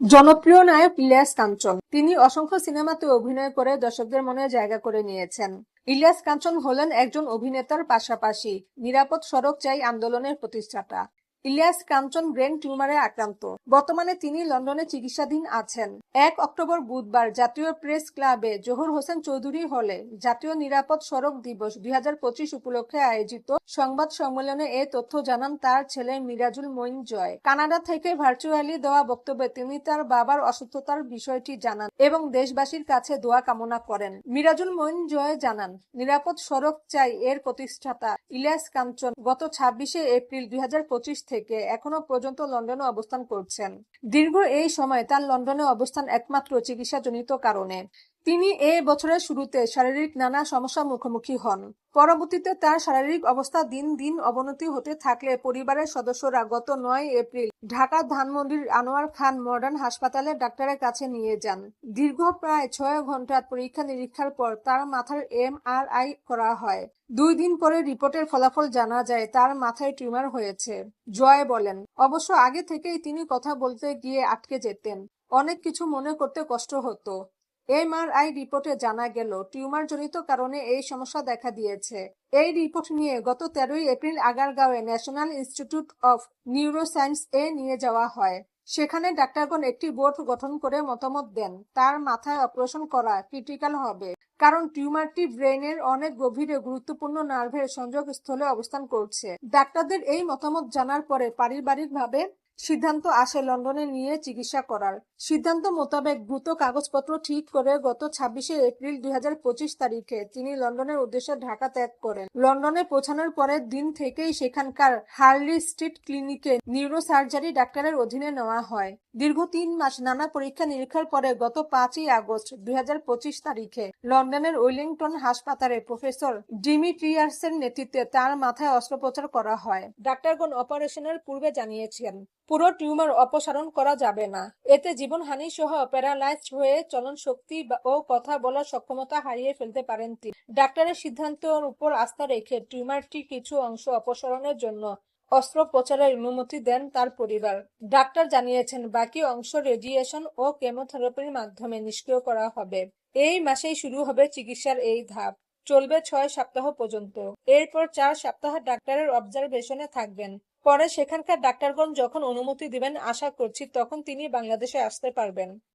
জনপ্রিয় নায়ক ইলিয়াস কাঞ্চন। তিনি অসংখ্য সিনেমাতে অভিনয় করে দর্শকদের মনে জায়গা করে নিয়েছেন। ইলিয়াস কাঞ্চন হলেন একজন অভিনেতার পাশাপাশি নিরাপদ সড়ক চাই আন্দোলনের প্রতিষ্ঠাতা। ইলিয়াস কাঞ্চন ব্রেন টিউমারে আক্রান্ত। বর্তমানে তিনি লন্ডনে চিকিৎসাধীন আছেন। এক অক্টোবর বুধবার জাতীয় প্রেস ক্লাবে জহুর হোসেন চৌধুরী হলে জাতীয় নিরাপদ সড়ক দিবস দুই উপলক্ষে আয়োজিত সংবাদ সম্মেলনে এ তথ্য জানান তার ছেলে মিরাজুল মঈন জয়। কানাডা থেকে ভার্চুয়ালি দেওয়া বক্তব্যে তিনি তার বাবার অসুস্থতার বিষয়টি জানান এবং দেশবাসীর কাছে দোয়া কামনা করেন। মিরাজুল মঈন জয় জানান, নিরাপদ সড়ক চাই এর প্রতিষ্ঠাতা ইলিয়াস কাঞ্চন গত ছাব্বিশে এপ্রিল দুই হাজার পঁচিশ থেকে এখনও পর্যন্ত লন্ডনে অবস্থান করছেন। দীর্ঘ এই সময় তার লন্ডনে অবস্থান একমাত্র চিকিৎসাজনিত কারণে। তিনি এ বছরের শুরুতে শারীরিক নানা সমস্যার মুখোমুখি হন। পরবর্তীতে তার শারীরিক অবস্থা দিন দিন অবনতি হতে থাকলে পরিবারের সদস্যরা গত নয় এপ্রিল ঢাকা ধানমন্ডির আনোয়ার খান মডার্ন হাসপাতালে ডাক্তারের কাছে নিয়ে যান। দীর্ঘ প্রায় ছয় ঘণ্টার পরীক্ষা নিরীক্ষার পর তার মাথার এমআরআই করা হয়। দুই দিন পরে রিপোর্টের ফলাফল জানা যায়, তার মাথায় টিউমার হয়েছে। জয় বলেন, অবশ্য আগে থেকেই তিনি কথা বলতে গিয়ে আটকে যেতেন। অনেক কিছু মনে করতে কষ্ট হতো। এমআরআই রিপোর্টে জানা গেল টিউমার জনিত কারণে এই সমস্যা দেখা দিয়েছে। এই রিপোর্ট নিয়ে গত তেরোই এপ্রিল আগারগাঁওয়ে ন্যাশনাল ইনস্টিটিউট অফ নিউরোসায়েন্স এ নিয়ে যাওয়া হয়। সেখানে ডাক্তারগণ একটি বোর্ড গঠন করে মতামত দেন, তার মাথায় অপারেশন করা ক্রিটিক্যাল হবে, কারণ টিউমারটি ব্রেনের অনেক গভীরে গুরুত্বপূর্ণ নার্ভের সংযোগস্থলে অবস্থান করছে। ডাক্তারদের এই মতামত জানার পরে পারিবারিকভাবে সিদ্ধান্ত আসে লন্ডনে নিয়ে চিকিৎসা করার। সিদ্ধান্ত মোতাবেক দ্রুত কাগজপত্র ঠিক করে গত ছাব্বিশে এপ্রিল দুই হাজার পঁচিশ তারিখে তিনি লন্ডনের উদ্দেশ্যে ঢাকা ত্যাগ করেন। লন্ডনে পৌঁছানোর পরের দিন থেকেই সেখানকার হার্লি স্ট্রিট ক্লিনিকে নিউরোসার্জারি ডাক্তারের অধীনে নেওয়া হয়। দীর্ঘ তিন মাস নানা পরীক্ষা নিরীক্ষার পরে গত পাঁচই আগস্ট দুই হাজার পঁচিশ তারিখে লন্ডনের ওয়েলিংটন হাসপাতালে প্রফেসর ডিমিট্রিয়ার্সের নেতৃত্বে তার মাথায় অস্ত্রোপচার করা হয়। ডাক্তারগণ অপারেশনের পূর্বে জানিয়েছেন পুরো টিউমার অপসারণ করা যাবে না। এতে জীবনহানি সহ প্যারালাইজ হয়ে চলন শক্তি ও কথা বলার সক্ষমতা হারিয়ে ফেলতে পারেন তিনি। ডাক্তারের সিদ্ধান্তের উপর আস্থা রেখে টিউমারটি কিছু অংশ অপসারণের জন্য অস্ত্রোপচারের অনুমতি দেন তার পরিবার। ডাক্তার জানিয়েছেন, বাকি অংশ রেডিয়েশন ও কেমোথেরাপির মাধ্যমে নিষ্ক্রিয় করা হবে। এই মাসেই শুরু হবে চিকিৎসার এই ধাপ। চলবে ছয় সপ্তাহ পর্যন্ত। এরপর চার সপ্তাহ ডাক্তারের অবজারভেশনে থাকবেন। পরে সেখানকার ডাক্তারগণ যখন অনুমতি দিবেন আশা করছি তখন তিনি বাংলাদেশে আসতে পারবেন।